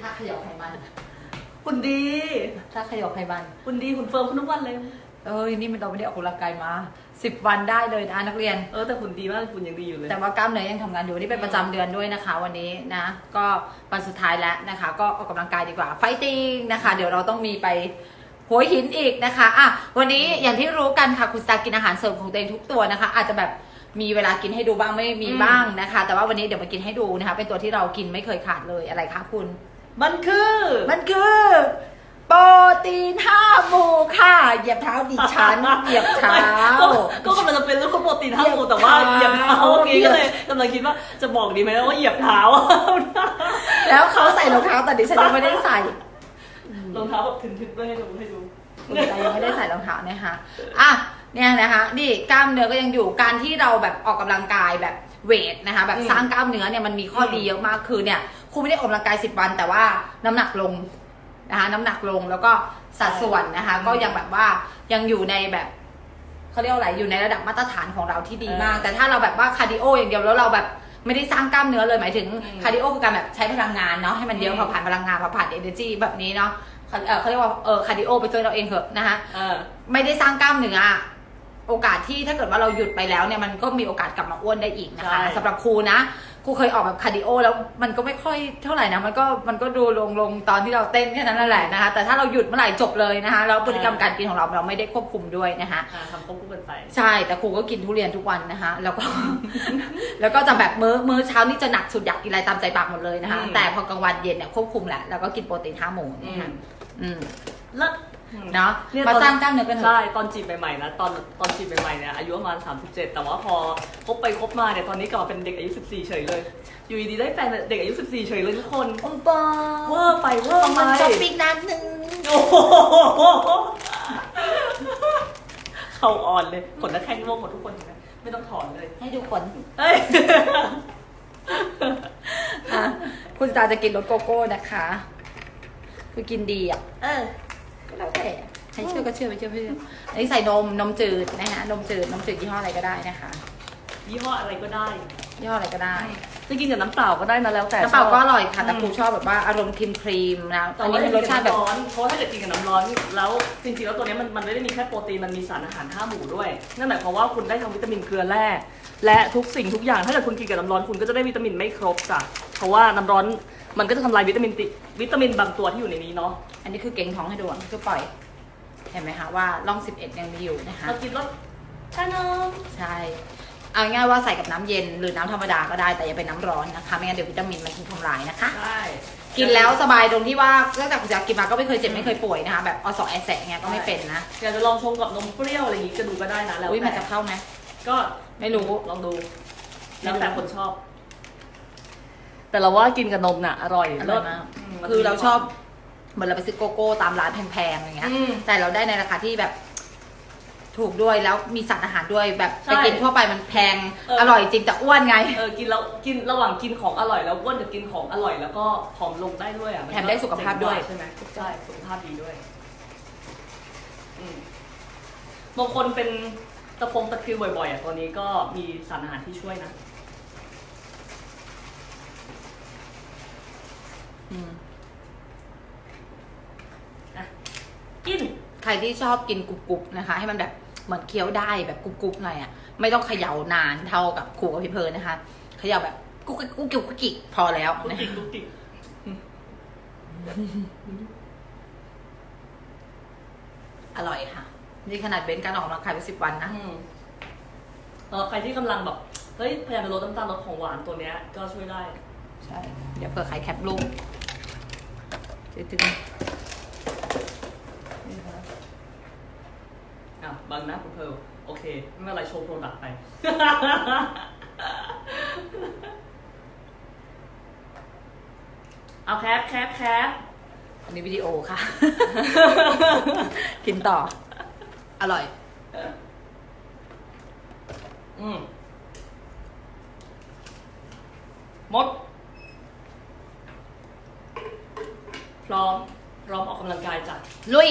ถ้าขยอไขมันคุณดี ถ้าขยอไขมัน คุณดีคุณเฟิร์มคุณทุกวันเลย เอ้ยนี่มันเราไม่ได้ออกกำลังกายมาสิบวันได้เลยนะนักเรียน เออแต่คุณดีมากคุณยังดีอยู่เลย แต่ว่ากล้ามเนื้อยังทำงานอยู่นี่เป็นประจำเดือนด้วยนะคะ วันนี้นะ ก็วันสุดท้ายแล้วนะคะ ก็ออกกำลังกายดีกว่าไฟติ้งนะคะ เดี๋ยวเราต้องมีไปหัวหินอีกนะคะอะวันนี้อย่างที่รู้กันค่ะคุณสตาร์กินอาหารเสริมของตัวเองทุกตัวนะคะ อาจจะแบบ มีเวลากินให้ดูบ้างไม่มีอืมบ้างนะคะ แต่ว่าวันนี้เดี๋ยวมากินให้ดูนะคะ เป็นตัวที่เรากินไม่เคยขาดเลยอะไรคะคุณ มันคือมันคือโปรตีนห้าหมู่ค่ะเหยียบเท้าดิฉันเหยียบเท้า ก็ก็กำลังจะเป็นเรื่องของโปรตีนห้าหมู่แต่ว่าเหเหยียียยบบเท้าเท้าเมื่อกี้ก็เลยกำลังคิดว่าจะบอกดีไหมว่าเหยียบเท้า แล้วเขาใส่รองเท้าแต่ดิฉันยังไม่ได้ใส่รองเท้าแบบทึบๆด้วยให้ดูให้ดูคุณตายังไม่ได้ใส่รองเท้านะคะอะ เนี่ยนะคะนี่กล้ามเนื้อก็ยังอยู่การที่เราแบบออกกำลังกายแบบเวทนะคะแบบอืมสร้างกล้ามเนื้อเนี่ยมันมีข้อดีเยอะมากคือเนี่ยครูไม่ได้ออกกำลังกายสิบวัน แต่ว่าน้ำหนักลงนะคะน้ำหนักลงแล้วก็สัดส่วนนะคะ ก็ยังแบบว่ายังอยู่ในแบบเขาเรียกว่าอะไรอยู่ในระดับมาตรฐานของเราที่ดีมาก แต่ถ้าเราแบบว่าคาร์ดิโออย่างเดียวแล้วเราแบบไม่ได้สร้างกล้ามเนื้อเลยหมายถึงคาร์ดิโอคือการแบบใช้พลังงานเนาะให้มันเยอะเผาผ่านพลังงานเผาผ่านเอเนอร์จีแบบนี้เนาะเขาเอ่อเขาเรียกว่าเออคาร์ดิโอไปช่วยเราเองเถอะนะคะเออไม่ได้สร้างกล้ามเนื้อ โอกาสที่ถ้าเกิดว่าเราหยุดไปแล้วเนี่ยมันก็มีโอกาสกลับมาอ้วนได้อีกนะคะใช่ สำหรับครูนะครูเคยออกแบบคาร์ดิโอแล้วมันก็ไม่ค่อยเท่าไหร่นะมันก็มันก็ดูลงลงตอนที่เราเต้นแค่นั้นนั่นแหละนะคะ แต่ถ้าเราหยุดเมื่อไหร่จบเลยนะคะแล้วพฤติกรรมการกินของเราเราไม่ได้ควบคุมด้วยนะคะ อ่าทำควบคู่กันไป ใช่แต่ครูก็กินทุเรียนทุกวันนะคะ แล้วก็ แล้วก็จะแบบมื้อมื้อเช้านี่จะหนักสุดอยากกินอะไรตามใจปากหมดเลยนะคะ อืม แต่พอกลางวันเย็นเนี่ยควบคุมแหละแล้วก็กินโปรตีนห้าหมูนะคะอืม เลิศ เนาะเนี่ยมาตอน สร้างกล้ามเนื้อกันเถใช่อะตอนจีบใหม่ๆนะตอนตอนจีบใหม่ๆเนี่ยอายุประมาณ 37 แต่ว่าพอคบไปคบมาเนี่ยตอนนี้กลับมาเป็นเด็กอายุ 14 เฉยเลย อยู่ดีๆได้แฟนเด็กอายุ 14 เฉยเลยทุกคนอมปอเวอร์ไปเวอร์ไปมันช้อปปิ้งนานหนึ่งโอ้โหเขาอ่อนเลยขนหน้าแข้งร่วงหมดทุกคนเห็นไหมไม่ต้องถอนเลยให้ดูผลเอ้ย อะคุณตาจะกินรสโกโก้นะคะ คือกินดีอะ เออ ก็แล้วแต่ใครเชื่อก็เชื่อไม่เชื่อไม่เชื่ออันนี้ใส่นมนมจืดนะคะนมจืดนมจืดยี่ห้ออะไรก็ได้นะคะ ยี่ห้ออะไรก็ได้ยี่ห้ออะไรก็ได้จะกินกับน้ำเปล่าก็ได้นะแล้วแต่น้ำเปล่าชบก็อร่อยค่ะแต่อืมครูชอบแบบว่าอารมณ์ครีมครีมๆนะแต่อันว่านี้ถ้าเป็นเกิรดสชาติแบบน้ำร้อนเพราะว่าถ้าเกิดกินกับน้ำร้อนแล้วจริงๆแล้วตัวเนี้ยมันมันไม่ได้มีแค่โปรตีนมันมีสารอาหารห้าหมู่ด้วยนั่นหมายความว่าคุณได้ทั้งวิตามินเกลือแร่และทุกสิ่งทุกอย่างถ้าเกิดคุณกินกับน้ำร้อนคุณก็จะได้วิตามินไม่ครบจ้ะเพราะว่าน้ำร้อนมันก็จะทำลายวิตามินติวิตามินบางตัวที่อยู่ในนี้เนาะอันนี้คือเก่งท้องให้ดูอะคือปล่อย เห็นไหมคะว่าร่อง 11 ยังมีอยู่นะคะเรากินแล้วชานมใช่ เอาง่ายๆว่าใส่กับน้ำเย็นหรือน้ำธรรมดาก็ได้แต่อย่าเป็นน้ำร้อนนะคะไม่งั้นเดี๋ยววิตามินมันถูกทำลายนะคะ ใช่กินแล้วสบายตรงที่ว่าตั้งแต่คุณจากกินมาก็ไม่เคยเจ็บไม่เคยป่วยนะคะแบบอสอแอแสะเงี้ยก็ไม่เป็นนะอยากจะลองชงกับนมเปรี้ยวอะไรอย่างงี้ก็ดูก็ได้นะแล้วอุ้ยมันแต่จะเข้าไหมก็ไม่รู้ ลองดู แล้วแต่คนชอบแต่เราว่ากินกับนมน่ะอร่อยอร่อยมากเลิศคือเราชอบเหมือนเราไปซื้อโกโก้ตามร้านแพงๆอะไรเงี้ย อืม แต่เราได้ในราคาที่แบบ ถูกด้วยแล้วมีสารอาหารด้วยแบบใช่ไปกินทั่วไปมันแพงเออ อร่อยจริงแต่อ้วนไง เออกินแล้วกินระหว่างกินของอร่อยแล้วอ้วนกับกินของอร่อยแล้วก็ผอมลงได้ด้วยอะนก็แถมได้สุขภาพด้วยเจ๋งกใช่ไหมใช่สุขภาพดีด้วยอืมบางคนเป็นตะพงตะคริวบ่อยๆอะตัวนี้ก็มีสารอาหารที่ช่วยนะ อืมอะ กิน ใครที่ชอบกินกรุบๆนะคะ ให้มันแบบ เหมือนเคี้ยวได้แบบกรุบๆหน่อยอะไม่ต้องเขย่านานเท่ากับครูกับพี่เพลิร์นนะคะเขย่าแบบกุ๊กกิ๊กกุ๊กกิ๊กกุ๊กกิ๊กพอแล้วลูกนะติกลูกติกอร่อยค่ะ นี่ขนาดเว้นการออกกำลังกายไปสิบวันนะอืมสำหรับใครที่กำลังแบบเฮ้ยพยายามจะลดน้ำตาลลดของหวานตัวเนี้ย ก็ช่วยได้ ใช่ เดี๋ยวเผื่อใครแคปรูปจะถึง อะบังนะคุณเพร์ลโอเค ไม่เป็นไรโชว์โปรดักต์ไป เอาแคปแคปแคปอันนี้วิดีโอค่ะ กินต่อ อร่อย อืมหมด พร้อม พร้อมออกกำลังกายจ้ะลุย